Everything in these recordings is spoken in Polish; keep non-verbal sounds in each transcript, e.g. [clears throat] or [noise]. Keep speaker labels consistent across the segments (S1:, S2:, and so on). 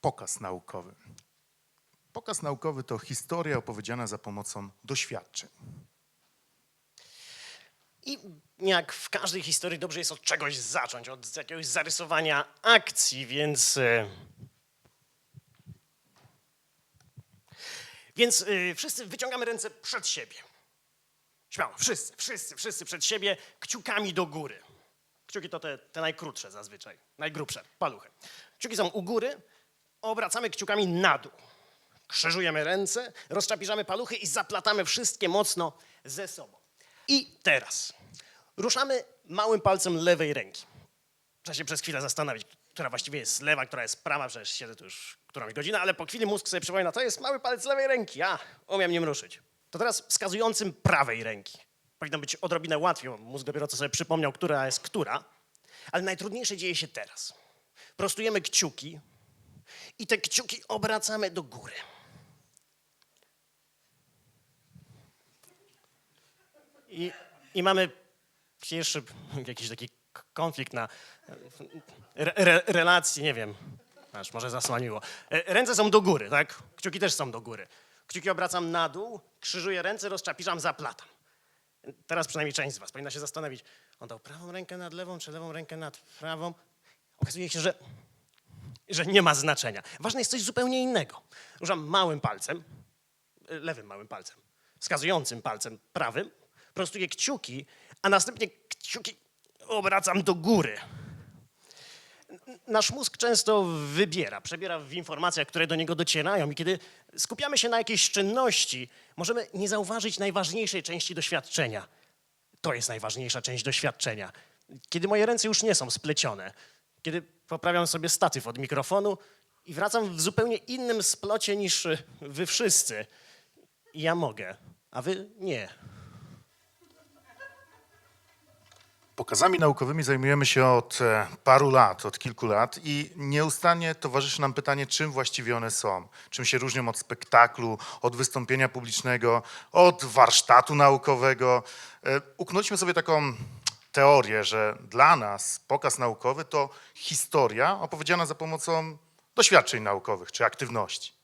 S1: pokaz naukowy. Pokaz naukowy to historia opowiedziana za pomocą doświadczeń.
S2: I jak w każdej historii dobrze jest od czegoś zacząć, od jakiegoś zarysowania akcji, więc. e, Więc e, wszyscy wyciągamy ręce przed siebie. Śmiało, wszyscy, wszyscy, wszyscy przed siebie, kciukami do góry. Kciuki to te, te najkrótsze zazwyczaj, najgrubsze, paluchy. Kciuki są u góry, obracamy kciukami na dół. Krzyżujemy ręce, rozczapiżamy paluchy i zaplatamy wszystkie mocno ze sobą. I teraz ruszamy małym palcem lewej ręki. Trzeba się przez chwilę zastanowić, która właściwie jest lewa, która jest prawa, przecież siedzę tu już którąś godzinę, ale po chwili mózg sobie przypomina, to jest mały palec lewej ręki, a umiem nim ruszyć. To teraz wskazującym prawej ręki. Powinno być odrobinę łatwiej, bo mózg dopiero co sobie przypomniał, która jest która, ale najtrudniejsze dzieje się teraz. Prostujemy kciuki i te kciuki obracamy do góry. I, I mamy pierwszy jakiś taki konflikt na re, re, relacji, nie wiem, aż może zasłaniło. E, Ręce są do góry, tak? Kciuki też są do góry. Kciuki obracam na dół, krzyżuję ręce, rozczapiżam, zaplatam. Teraz przynajmniej część z was powinna się zastanowić, on dał prawą rękę nad lewą, czy lewą rękę nad prawą. Okazuje się, że, że nie ma znaczenia. Ważne jest coś zupełnie innego. Ruszam małym palcem, e, lewym małym palcem, wskazującym palcem prawym, prostuję kciuki, a następnie kciuki obracam do góry. Nasz mózg często wybiera, przebiera w informacjach, które do niego docierają i kiedy skupiamy się na jakiejś czynności, możemy nie zauważyć najważniejszej części doświadczenia. To jest najważniejsza część doświadczenia. Kiedy moje ręce już nie są splecione, kiedy poprawiam sobie statyw od mikrofonu i wracam w zupełnie innym splocie niż y, wy wszyscy. I ja mogę, a wy nie.
S1: Pokazami naukowymi zajmujemy się od e, paru lat, od kilku lat i nieustannie towarzyszy nam pytanie, czym właściwie one są. Czym się różnią od spektaklu, od wystąpienia publicznego, od warsztatu naukowego. E, Uknęliśmy sobie taką teorię, że dla nas pokaz naukowy to historia opowiedziana za pomocą doświadczeń naukowych czy aktywności.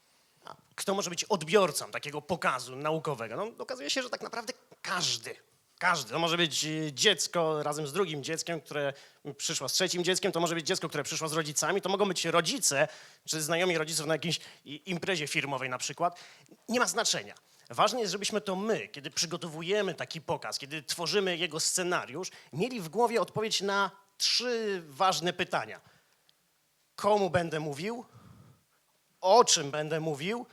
S2: Kto może być odbiorcą takiego pokazu naukowego? No, okazuje się, że tak naprawdę każdy. Każdy. To może być e, dziecko razem z drugim dzieckiem, które przyszło z trzecim dzieckiem, to może być dziecko, które przyszło z rodzicami, to mogą być rodzice czy znajomi rodziców na jakiejś imprezie firmowej na przykład. Nie ma znaczenia. Ważne jest, żebyśmy to my, kiedy przygotowujemy taki pokaz, kiedy tworzymy jego scenariusz, mieli w głowie odpowiedź na trzy ważne pytania. Komu będę mówił? o czym będę mówił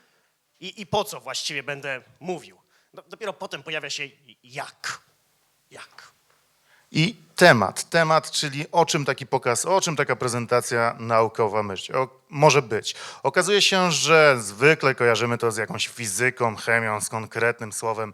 S2: i, i po co właściwie będę mówił. Do, dopiero potem pojawia się jak. Jak.
S1: I temat, temat, czyli o czym taki pokaz, o czym taka prezentacja naukowa myśl, o, może być. Okazuje się, że zwykle kojarzymy to z jakąś fizyką, chemią, z konkretnym słowem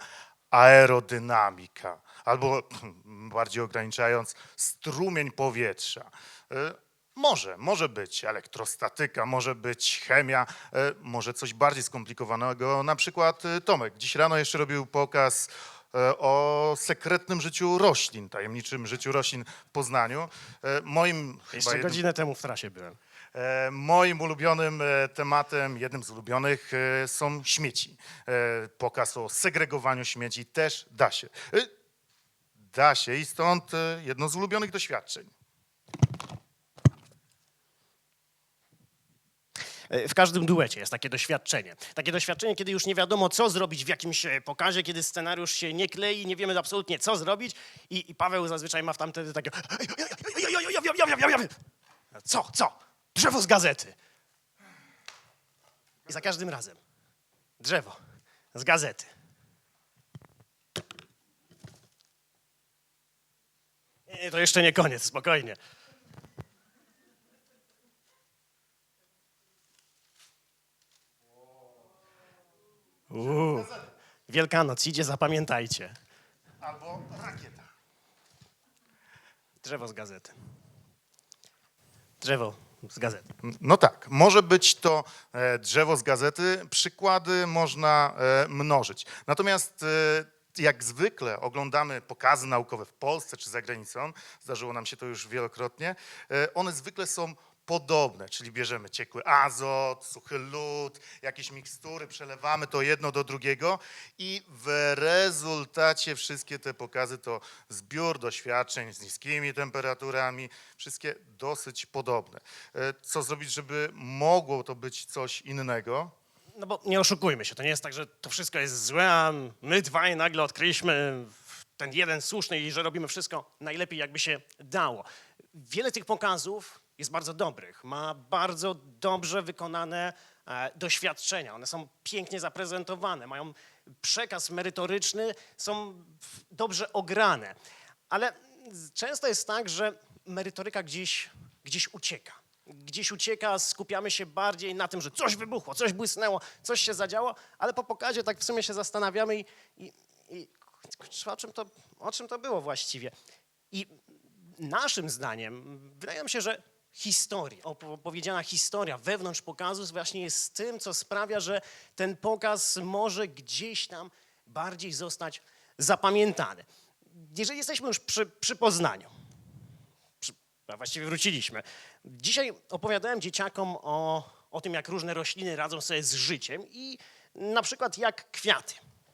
S1: aerodynamika, albo bardziej ograniczając, strumień powietrza. Y, Może, może być elektrostatyka, może być chemia, y, może coś bardziej skomplikowanego. Na przykład y, Tomek dziś rano jeszcze robił pokaz e, o sekretnym życiu roślin, tajemniczym życiu roślin w Poznaniu. E, Moim,
S2: Jeszcze
S1: jednym,
S2: godzinę temu w trasie byłem.
S1: e, moim ulubionym e, tematem, jednym z ulubionych e, są śmieci. E, Pokaz o segregowaniu śmieci też da się. E, Da się i stąd e, jedno z ulubionych doświadczeń.
S2: W każdym duecie jest takie doświadczenie. Takie doświadczenie, kiedy już nie wiadomo, co zrobić w jakimś e, pokazie, kiedy scenariusz się nie klei, nie wiemy absolutnie, co zrobić i, i Paweł zazwyczaj ma w tamtedy takie [clears throat] co, co? Drzewo z gazety. I za każdym razem drzewo z gazety. Nie, to jeszcze nie koniec, spokojnie. Wielkanoc idzie, zapamiętajcie.
S1: Albo rakieta.
S2: Drzewo z gazety. Drzewo z gazety.
S1: No tak, może być to e, drzewo z gazety. Przykłady można e, mnożyć. Natomiast e, jak zwykle oglądamy pokazy naukowe w Polsce czy za granicą, zdarzyło nam się to już wielokrotnie, one zwykle są podobne, czyli bierzemy ciekły azot, suchy lód, jakieś mikstury, przelewamy to jedno do drugiego i w rezultacie wszystkie te pokazy to zbiór doświadczeń z niskimi temperaturami, wszystkie dosyć podobne. E, Co zrobić, żeby mogło to być coś innego?
S2: No bo nie oszukujmy się, to nie jest tak, że to wszystko jest złe, a my dwaj nagle odkryliśmy ten jeden słuszny i że robimy wszystko najlepiej, jakby się dało. Wiele tych pokazów jest bardzo dobrych, ma bardzo dobrze wykonane e, doświadczenia. One są pięknie zaprezentowane, mają przekaz merytoryczny, są dobrze ograne. Ale często jest tak, że merytoryka gdzieś, gdzieś ucieka. Gdzieś ucieka, skupiamy się bardziej na tym, że coś wybuchło, coś błysnęło, coś się zadziało, ale po pokazie tak w sumie się zastanawiamy i, i, i o, czym to, o czym to było właściwie. I naszym zdaniem wydaje nam się, że historia, opo- opowiedziana historia wewnątrz pokazu właśnie jest tym, co sprawia, że ten pokaz może gdzieś tam bardziej zostać zapamiętany. Jeżeli jesteśmy już przy, przy Poznaniu, przy, a właściwie wróciliśmy. Dzisiaj opowiadałem dzieciakom o, o tym, jak różne rośliny radzą sobie z życiem i na przykład jak kwiaty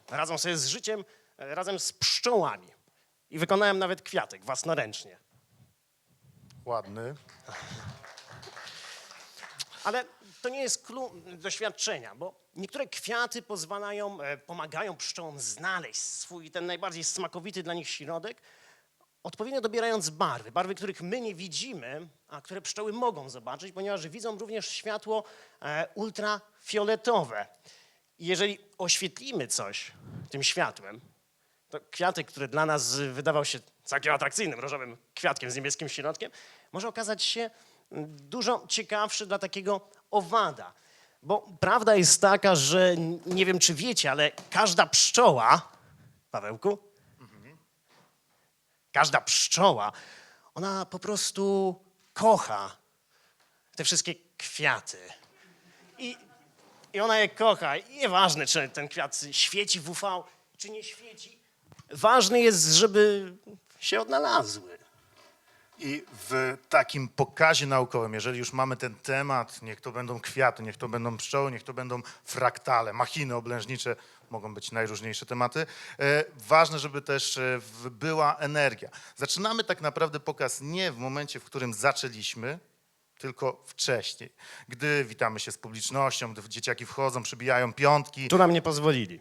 S2: radzą sobie z życiem e, razem z pszczołami. I wykonałem nawet kwiatek własnoręcznie.
S1: Ładny.
S2: Ale to nie jest klucz doświadczenia, bo niektóre kwiaty pozwalają, e, pomagają pszczołom znaleźć swój ten najbardziej smakowity dla nich środek, odpowiednio dobierając barwy. Barwy, których my nie widzimy, a które pszczoły mogą zobaczyć, ponieważ widzą również światło e, ultrafioletowe. I jeżeli oświetlimy coś tym światłem, to kwiatek, który dla nas wydawał się całkiem atrakcyjnym, różowym kwiatkiem z niebieskim środkiem, może okazać się mm, dużo ciekawszy dla takiego owada. Bo prawda jest taka, że nie wiem, czy wiecie, ale każda pszczoła, Pawełku, każda pszczoła, ona po prostu kocha te wszystkie kwiaty. I, i ona je kocha. I nieważne, czy ten kwiat świeci w UV, czy nie świeci. Ważne jest, żeby się odnalazły.
S1: I w takim pokazie naukowym, jeżeli już mamy ten temat, niech to będą kwiaty, niech to będą pszczoły, niech to będą fraktale, machiny oblężnicze, mogą być najróżniejsze tematy. E, ważne, żeby też e, w- była energia. Zaczynamy tak naprawdę pokaz nie w momencie, w którym zaczęliśmy, tylko wcześniej. Gdy witamy się z publicznością, gdy dzieciaki wchodzą, przybijają piątki,
S2: Tu nam nie pozwolili.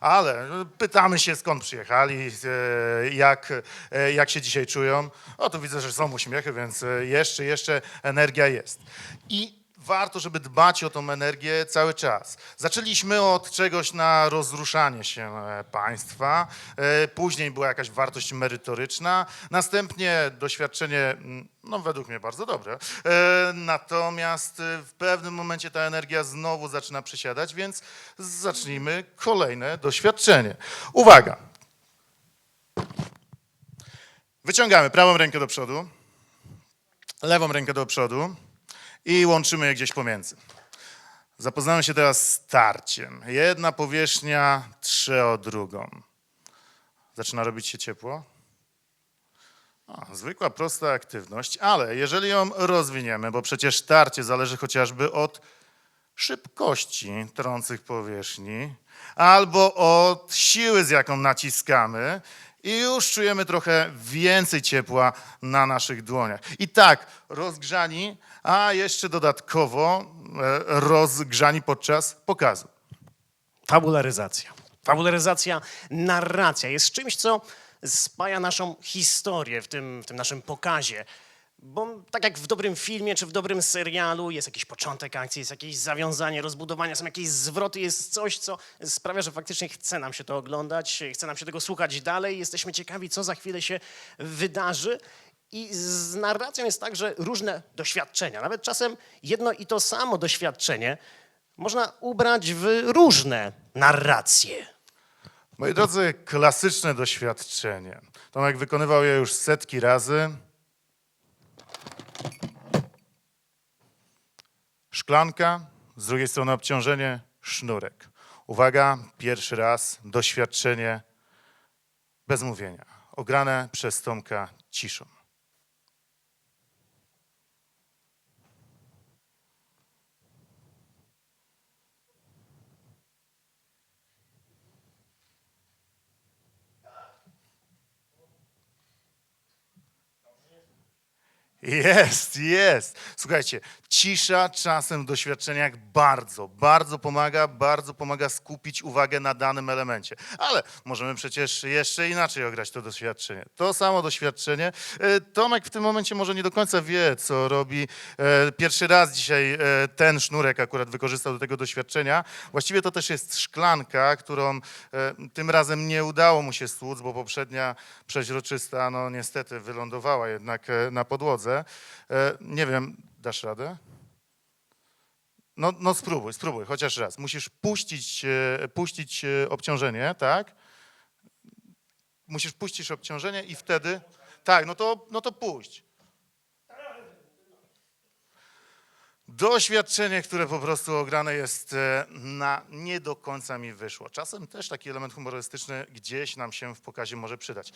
S1: Ale pytamy się, skąd przyjechali, e, jak, e, jak się dzisiaj czują. O, tu widzę, że są uśmiechy, więc e, jeszcze, jeszcze energia jest. I warto, żeby dbać o tą energię cały czas. Zaczęliśmy od czegoś na rozruszanie się e, państwa, e, później była jakaś wartość merytoryczna, następnie doświadczenie, mm, no według mnie bardzo dobre, e, natomiast w pewnym momencie ta energia znowu zaczyna przysiadać, więc zacznijmy kolejne doświadczenie. Uwaga! Wyciągamy prawą rękę do przodu, lewą rękę do przodu i łączymy je gdzieś pomiędzy. Zapoznamy się teraz z tarciem. Jedna powierzchnia trze o drugą. Zaczyna robić się ciepło? Zwykła, prosta aktywność, ale jeżeli ją rozwiniemy, bo przecież tarcie zależy chociażby od szybkości trących powierzchni albo od siły, z jaką naciskamy, i już czujemy trochę więcej ciepła na naszych dłoniach. I tak, rozgrzani, a jeszcze dodatkowo e, rozgrzani podczas pokazu.
S2: Fabularyzacja. Fabularyzacja, narracja jest czymś, co spaja naszą historię w tym, w tym naszym pokazie. Bo tak jak w dobrym filmie czy w dobrym serialu jest jakiś początek akcji, jest jakieś zawiązanie, rozbudowanie, są jakieś zwroty, jest coś, co sprawia, że faktycznie chce nam się to oglądać, chce nam się tego słuchać dalej, jesteśmy ciekawi, co za chwilę się wydarzy. I z narracją jest tak, że różne doświadczenia, nawet czasem jedno i to samo doświadczenie, można ubrać w różne narracje.
S1: Moi drodzy, klasyczne doświadczenie. Tomek wykonywał je już setki razy. Szklanka, z drugiej strony obciążenie, sznurek. Uwaga, pierwszy raz doświadczenie bez mówienia, ograne przez Tomka ciszą. Jest, jest. Słuchajcie, cisza czasem w doświadczeniach bardzo, bardzo pomaga, bardzo pomaga skupić uwagę na danym elemencie. Ale możemy przecież jeszcze inaczej ograć to doświadczenie. To samo doświadczenie. e, Tomek w tym momencie może nie do końca wie, co robi. E, Pierwszy raz dzisiaj e, ten sznurek akurat wykorzystał do tego doświadczenia. Właściwie to też jest szklanka, którą tym razem nie udało mu się stłuc, bo poprzednia przeźroczysta, no niestety wylądowała jednak na podłodze. E, Nie wiem, dasz radę? No, no spróbuj, spróbuj, chociaż raz. Musisz puścić, e, puścić e, obciążenie, tak? Musisz puścić obciążenie i wtedy... Tak, no to, no to puść. Doświadczenie, które po prostu ograne jest e, na nie do końca mi wyszło. Czasem też taki element humorystyczny gdzieś nam się w pokazie może przydać.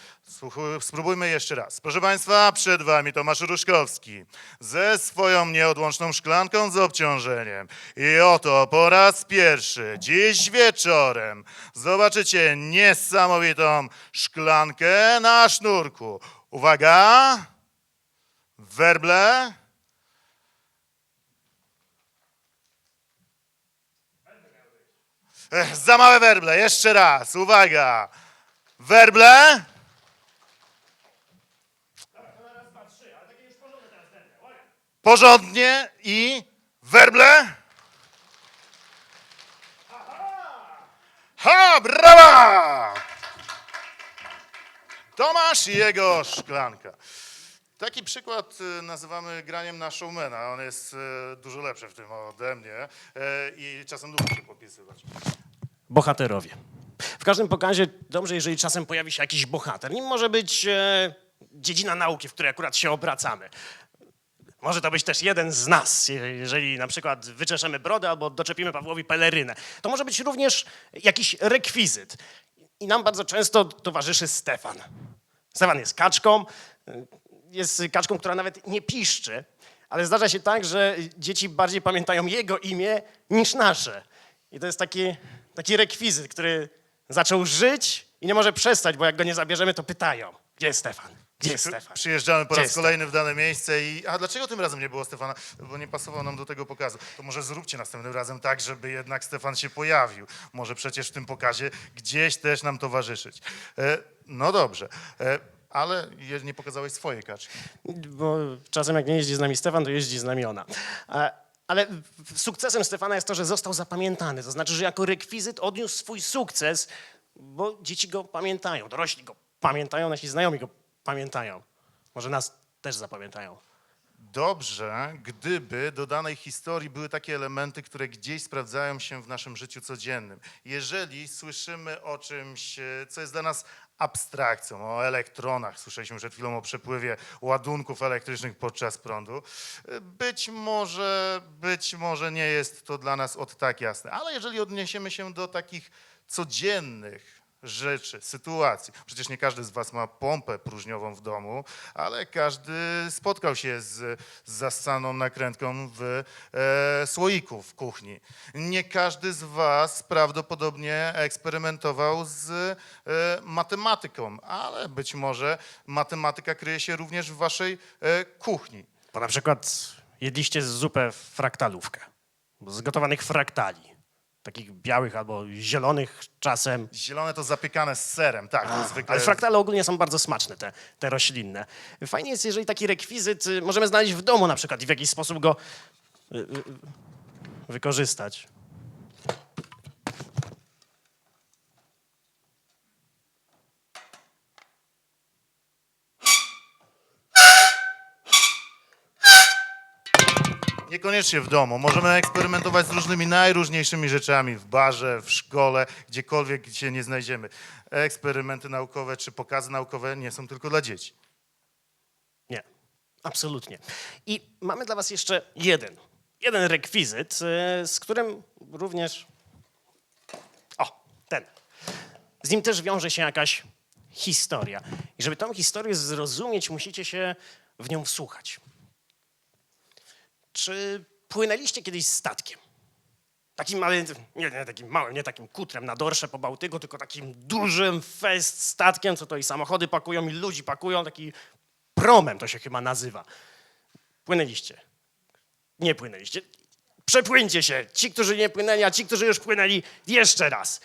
S1: Spróbujmy jeszcze raz. Proszę Państwa, przed Wami Tomasz Ruszkowski ze swoją nieodłączną szklanką z obciążeniem. I oto po raz pierwszy, dziś wieczorem, zobaczycie niesamowitą szklankę na sznurku. Uwaga! Werble. Za małe werble, jeszcze raz, uwaga. Werble. Porządnie i werble. Ha, brawa! Tomasz i jego szklanka. Taki przykład y, nazywamy graniem na showmana. On jest y, dużo lepszy w tym ode mnie y, i czasem lubi się popisywać.
S2: Bohaterowie. W każdym pokazie dobrze, jeżeli czasem pojawi się jakiś bohater. Nim może być e, dziedzina nauki, w której akurat się obracamy. Może to być też jeden z nas, je- jeżeli na przykład wyczeszemy brodę albo doczepimy Pawłowi pelerynę. To może być również jakiś rekwizyt. I nam bardzo często towarzyszy Stefan. Stefan jest kaczką, jest kaczką, która nawet nie piszczy, ale zdarza się tak, że dzieci bardziej pamiętają jego imię niż nasze. I to jest taki, taki rekwizyt, który zaczął żyć i nie może przestać, bo jak go nie zabierzemy, to pytają, gdzie jest Stefan? Gdzie jest Stefan?
S1: Przyjeżdżamy po
S2: Gdzie
S1: raz
S2: jest
S1: kolejny w dane miejsce i... A dlaczego tym razem nie było Stefana? Bo nie pasował nam do tego pokazu. To może zróbcie następnym razem tak, żeby jednak Stefan się pojawił. Może przecież w tym pokazie gdzieś też nam towarzyszyć. E, no dobrze, e, ale nie pokazałeś swojej kaczki.
S2: Bo czasem jak nie jeździ z nami Stefan, to jeździ z nami ona. A- Ale sukcesem Stefana jest to, że został zapamiętany. To znaczy, że jako rekwizyt odniósł swój sukces, bo dzieci go pamiętają, dorośli go pamiętają, nasi znajomi go pamiętają. Może nas też zapamiętają.
S1: Dobrze, gdyby do danej historii były takie elementy, które gdzieś sprawdzają się w naszym życiu codziennym. Jeżeli słyszymy o czymś, e, co jest dla nas abstrakcją, o elektronach, słyszeliśmy przed chwilą o przepływie ładunków elektrycznych podczas prądu, być może, być może nie jest to dla nas od tak jasne, ale jeżeli odniesiemy się do takich codziennych rzeczy, sytuacji. Przecież nie każdy z Was ma pompę próżniową w domu, ale każdy spotkał się z, z zassaną nakrętką w e, słoiku w kuchni. Nie każdy z Was prawdopodobnie eksperymentował z e, matematyką, ale być może matematyka kryje się również w Waszej e, kuchni.
S2: Bo na przykład jedliście zupę fraktalówkę, z gotowanych fraktali, takich białych albo zielonych czasem.
S1: Zielone to zapiekane z serem, tak, to zwykle...
S2: Ale fraktale ogólnie są bardzo smaczne, te, te roślinne. Fajnie jest, jeżeli taki rekwizyt y, możemy znaleźć w domu na przykład i w jakiś sposób go y, y, wykorzystać.
S1: Niekoniecznie w domu. Możemy eksperymentować z różnymi najróżniejszymi rzeczami w barze, w szkole, gdziekolwiek się nie znajdziemy. Eksperymenty naukowe czy pokazy naukowe nie są tylko dla dzieci.
S2: Nie, absolutnie. I mamy dla was jeszcze jeden, jeden rekwizyt, y, z którym również... O, ten. Z nim też wiąże się jakaś historia. I żeby tą historię zrozumieć, musicie się w nią wsłuchać. Czy płynęliście kiedyś statkiem? Takim, ale nie, nie takim małym, nie takim kutrem na dorsze po Bałtyku, tylko takim dużym fest statkiem, co to i samochody pakują, i ludzi pakują, taki promem to się chyba nazywa. Płynęliście. Nie płynęliście. Przepłyńcie się. Ci, którzy nie płynęli, a ci, którzy już płynęli, jeszcze raz.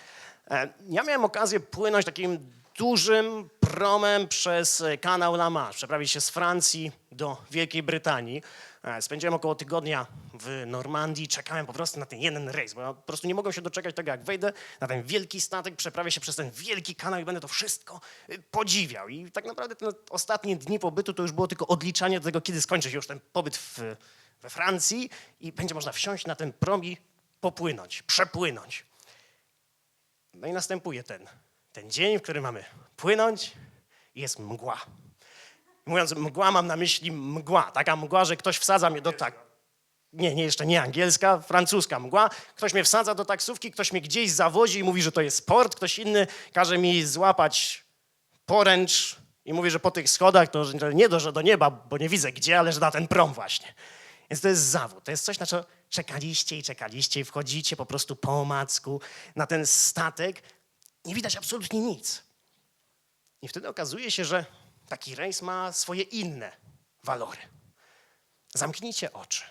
S2: E, Ja miałem okazję płynąć takim dużym promem przez e, kanał La Manche, przeprawić się z Francji do Wielkiej Brytanii. E, Spędziłem około tygodnia w Normandii, czekałem po prostu na ten jeden rejs, bo ja po prostu nie mogłem się doczekać tego, jak wejdę na ten wielki statek, przeprawię się przez ten wielki kanał i będę to wszystko y, podziwiał. I tak naprawdę te ostatnie dni pobytu to już było tylko odliczanie do tego, kiedy skończy się już ten pobyt w, we Francji i będzie można wsiąść na ten prom i popłynąć, przepłynąć. No i następuje ten, ten dzień, w którym mamy płynąć i jest mgła. Mówiąc mgła, mam na myśli mgła. Taka mgła, że ktoś wsadza mnie do tak. Nie, nie, jeszcze nie angielska, francuska mgła. Ktoś mnie wsadza do taksówki, ktoś mnie gdzieś zawozi i mówi, że to jest sport. Ktoś inny każe mi złapać poręcz i mówi, że po tych schodach to nie do, że do nieba, bo nie widzę gdzie, ale że na ten prom właśnie. Więc to jest zawód. To jest coś, na co czekaliście i czekaliście i wchodzicie po prostu po omacku na ten statek. Nie widać absolutnie nic. I wtedy okazuje się, że taki rejs ma swoje inne walory. Zamknijcie oczy.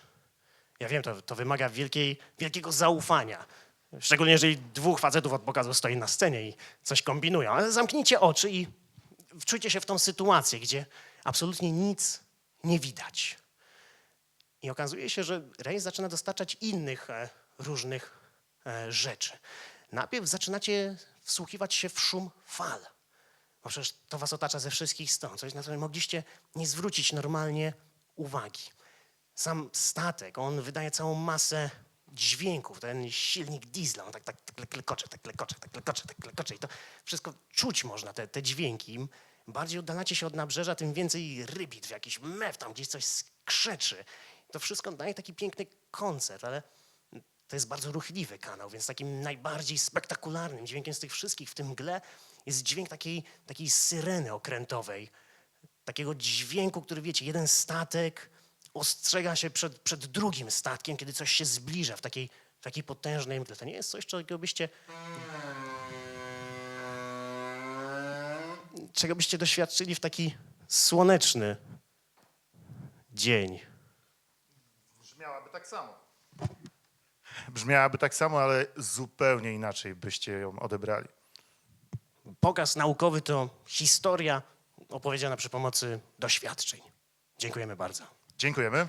S2: Ja wiem, to, to wymaga wielkiej, wielkiego zaufania. Szczególnie jeżeli dwóch facetów od pokazu stoi na scenie i coś kombinują. Ale zamknijcie oczy i wczujcie się w tą sytuację, gdzie absolutnie nic nie widać. I okazuje się, że rejs zaczyna dostarczać innych e, różnych e, rzeczy. Najpierw zaczynacie wsłuchiwać się w szum fal. Bo przecież to was otacza ze wszystkich stron. Coś, na co mogliście nie zwrócić normalnie uwagi. Sam statek, on wydaje całą masę dźwięków. Ten silnik diesla, on tak, tak, tak klekocze, tak klekocze, tak klekocze, tak klekocze. I to wszystko czuć można, te, te dźwięki. Im bardziej oddalacie się od nabrzeża, tym więcej rybitw, jakiś mew, tam gdzieś coś skrzeczy. To wszystko daje taki piękny koncert, ale to jest bardzo ruchliwy kanał, więc takim najbardziej spektakularnym dźwiękiem z tych wszystkich w tym mgle jest dźwięk takiej, takiej syreny okrętowej. Takiego dźwięku, który wiecie, jeden statek ostrzega się przed, przed drugim statkiem, kiedy coś się zbliża w takiej, w takiej potężnej mgle. To nie jest coś, czego byście czego byście doświadczyli w taki słoneczny dzień.
S1: Brzmiałaby tak samo. Brzmiałaby tak samo, ale zupełnie inaczej byście ją odebrali.
S2: Pokaz naukowy to historia opowiedziana przy pomocy doświadczeń. Dziękujemy bardzo.
S1: Dziękujemy.